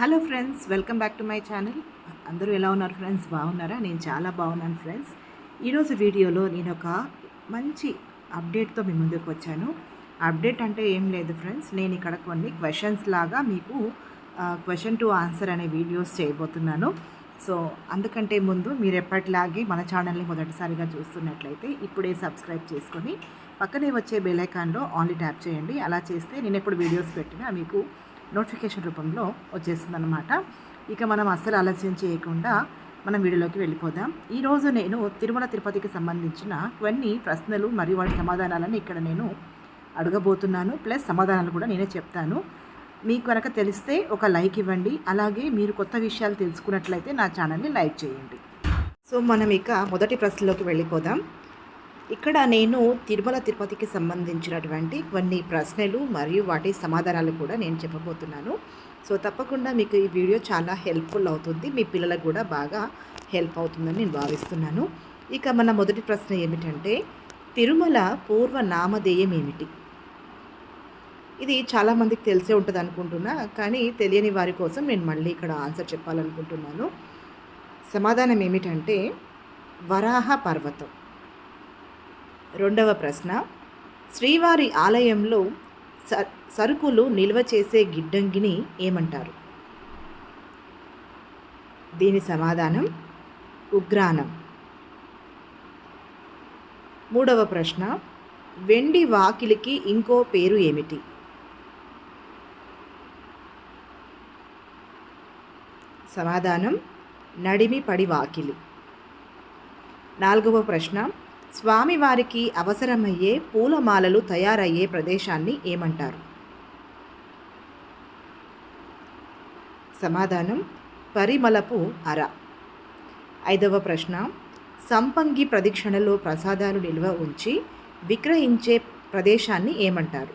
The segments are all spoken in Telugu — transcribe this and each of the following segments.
Hello friends welcome back to my channel అందరూ ఎలా ఉన్నారు ఫ్రెండ్స్ బాగున్నారా? నేను చాలా బాగున్నాను ఫ్రెండ్స్ ఈరోజు వీడియోలో నేను ఒక మంచి అప్డేట్తో మీ ముందుకు వచ్చాను. అప్డేట్ అంటే ఏం లేదు ఫ్రెండ్స్ నేను ఇక్కడ కొన్ని క్వశ్చన్స్ లాగా మీకు క్వశ్చన్ టు ఆన్సర్ అనే వీడియోస్ చేయబోతున్నాను. సో అందుకంటే ముందు మీరు ఎప్పటిలాగే మన ఛానల్ని మొదటిసారిగా చూస్తున్నట్లయితే ఇప్పుడే సబ్స్క్రైబ్ చేసుకొని పక్కనే వచ్చే బెల్ ఐకాన్లో ఆన్లీ ట్యాప్ చేయండి. అలా చేస్తే నేను ఎప్పుడు వీడియోస్ పెట్టినా మీకు నోటిఫికేషన్ రూపంలో వచ్చేస్తుంది అనమాట ఇక మనం అస్సలు ఆలస్యం చేయకుండా మనం వీడియోలోకి వెళ్ళిపోదాం. ఈరోజు నేను తిరుమల తిరుపతికి సంబంధించిన కొన్ని ప్రశ్నలు మరియు వాటి సమాధానాలను ఇక్కడ నేను అడగబోతున్నాను. ప్లస్ సమాధానాలు కూడా నేనే చెప్తాను. మీకు కనుక తెలిస్తే ఒక లైక్ ఇవ్వండి. అలాగే మీరు కొత్త విషయాలు తెలుసుకున్నట్లయితే నా ఛానల్ని లైక్ చేయండి. సో మనం ఇక మొదటి ప్రశ్నలోకి వెళ్ళిపోదాం. ఇక్కడ నేను తిరుమల తిరుపతికి సంబంధించినటువంటి కొన్ని ప్రశ్నలు మరియు వాటి సమాధానాలు కూడా నేను చెప్పబోతున్నాను. సో తప్పకుండా మీకు ఈ వీడియో చాలా హెల్ప్ఫుల్ అవుతుంది. మీ పిల్లలకు కూడా బాగా హెల్ప్ అవుతుందని నేను భావిస్తున్నాను. ఇక మన మొదటి ప్రశ్న ఏమిటంటే తిరుమల పూర్వ నామధేయం ఏమిటి? ఇది చాలామందికి తెలిసే ఉంటుంది అనుకుంటున్నా కానీ తెలియని వారి కోసం నేను మళ్ళీ ఇక్కడ ఆన్సర్ చెప్పాలనుకుంటున్నాను. సమాధానం ఏమిటంటే వరాహ పర్వతం. రెండవ ప్రశ్న. శ్రీవారి ఆలయంలో స సరుకులు నిల్వ చేసే గిడ్డంగిని ఏమంటారు? దీని సమాధానం ఉగ్రానం. మూడవ ప్రశ్న. వెండి వాకిలికి ఇంకో పేరు ఏమిటి? సమాధానం నడిమి పడి వాకిలి. నాలుగవ ప్రశ్న. స్వామివారికి అవసరమయ్యే పూలమాలలు తయారయ్యే ప్రదేశాన్ని ఏమంటారు? సమాధానం పరిమళపు అర. ఐదవ ప్రశ్న. సంపంగి ప్రదక్షిణలో ప్రసాదాలు నిల్వ ఉంచి విక్రయించే ప్రదేశాన్ని ఏమంటారు?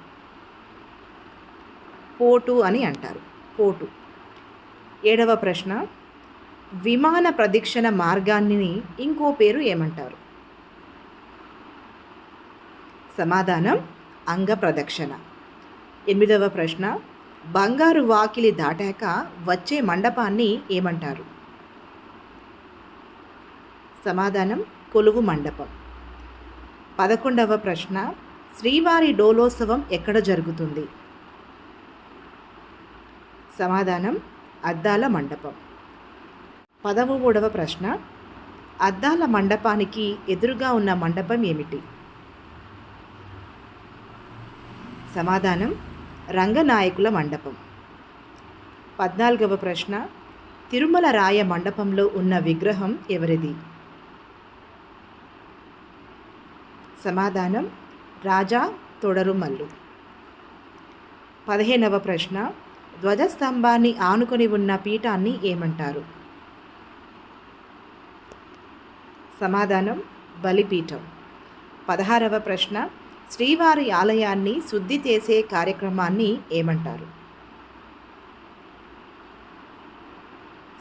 పోటు అని అంటారు. పోటు. ఏడవ ప్రశ్న. విమాన ప్రదక్షిణ మార్గాన్ని ఇంకో పేరు ఏమంటారు? సమాధానం అంగ ప్రదక్షిణ. ఎనిమిదవ ప్రశ్న బంగారు వాకిలి దాటాక వచ్చే మండపాన్ని ఏమంటారు? సమాధానం కొలువు మండపం. పదకొండవ ప్రశ్న శ్రీవారి డోలోత్సవం ఎక్కడ జరుగుతుంది? సమాధానం అద్దాల మండపం. పదమూడవ ప్రశ్న అద్దాల మండపానికి ఎదురుగా ఉన్న మండపం ఏమిటి? సమాధానం రంగనాయకుల మండపం. పద్నాలుగవ ప్రశ్న తిరుమల రాయ మండపంలో ఉన్న విగ్రహం ఎవరిది? సమాధానం రాజా తొడరుమల్లు. పదిహేనవ ప్రశ్న ధ్వజస్తంభాన్ని ఆనుకొని ఉన్న పీఠాన్ని ఏమంటారు? సమాధానం బలిపీఠం. పదహారవ ప్రశ్న శ్రీవారి ఆలయాన్ని శుద్ధి చేసే కార్యక్రమాన్ని ఏమంటారు?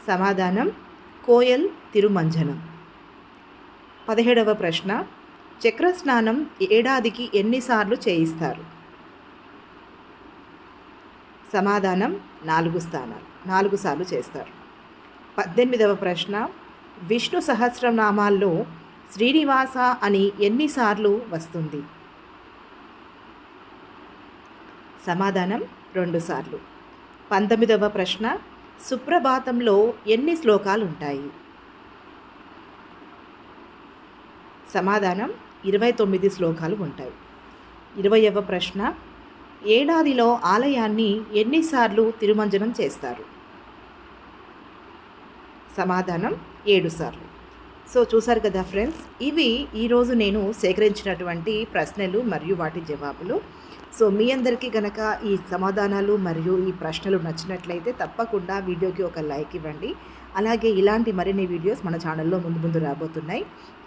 సమాధానం కోయల్ తిరుమంజనం. పదిహేడవ ప్రశ్న చక్రస్నానం ఏడాదికి ఎన్నిసార్లు చేయిస్తారు? సమాధానం నాలుగు స్థానాలు నాలుగు సార్లు చేస్తారు. పద్దెనిమిదవ ప్రశ్న విష్ణు సహస్రనామాల్లో శ్రీనివాస అని ఎన్నిసార్లు వస్తుంది? సమాధానం రెండుసార్లు. పంతొమ్మిదవ ప్రశ్న సుప్రభాతంలో ఎన్ని శ్లోకాలు ఉంటాయి సమాధానం ఇరవై తొమ్మిది శ్లోకాలు ఉంటాయి ఇరవయవ ప్రశ్న ఏడాదిలో ఆలయాన్ని ఎన్నిసార్లు తిరుమంజనం చేస్తారు? సమాధానం ఏడు సార్లు సో చూసారు కదా ఫ్రెండ్స్ ఇవి ఈరోజు నేను సేకరించినటువంటి ప్రశ్నలు మరియు వాటి జవాబులు. సో మీ అందరికీ గనక ఈ సమాధానాలు మరియు ఈ ప్రశ్నలు నచ్చినట్లయితే తప్పకుండా వీడియోకి ఒక లైక్ ఇవ్వండి. అలాగే ఇలాంటి మరిన్ని వీడియోస్ మన ఛానల్లో ముందు ముందు రాబోతున్నాయి.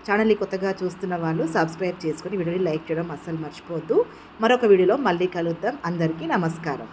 ఛానల్ని కొత్తగా చూస్తున్న వాళ్ళు సబ్స్క్రైబ్ చేసుకుని వీడియోని లైక్ చేయడం అస్సలు మర్చిపోవద్దు. మరొక వీడియోలో మళ్ళీ కలుద్దాం. అందరికీ నమస్కారం.